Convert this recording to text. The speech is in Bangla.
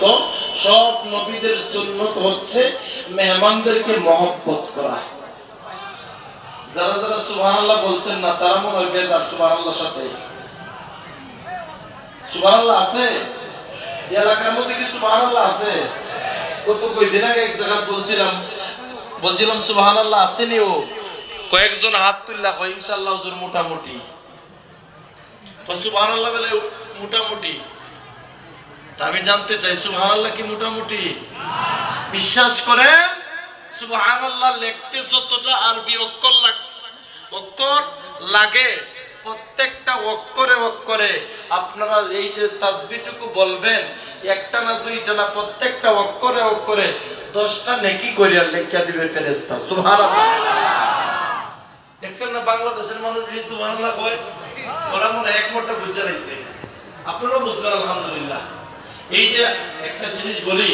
সুন্নত সব নবীদের সুন্নত হচ্ছে মেহমানদেরকে মহব্বত করা। যারা যারা সুবহানাল্লাহ বলছেন না, তারা মনে হয় সুবহানাল্লাহর সাথে। সুবহানাল্লাহ আছে? এলাকার মধ্যে সুবহানাল্লাহ আছে? কত আগে এক বলছিলাম বলছিলাম সুবহানাল্লাহ আসেনি ও। কয়েকজন হাত তুললা কয় ইনশাআল্লাহ হুজুর মোটামুটি। সুবহানাল্লাহ বলে মোটামুটি। আমি জানতে চাই, সুবহানাল্লাহ কি মোটামুটি? বিশ্বাস করেন? সুবহানাল্লাহ লিখতে যতটা আরবি অক্ষর অক্ষর লাগে, প্রত্যেকটা অক্ষরে অক্ষরে আপনারা এই যে তাসবিটুকু বলবেন, একটা না দুইটা না প্রত্যেকটা অক্ষরে অক্ষরে দশটা নেকি করিয়া লেখা দিবে ফেরেস্তা সুবহানাল্লাহ। দেখছেন না বাংলাদেশের মানুষ এই সুবহানাল্লাহ কয়? ওরা মনে হয় একমতটা বুঝে রাখছে আপনারাও বুঝবেন, আলহামদুলিল্লাহ। এই যে একটা জিনিস বলি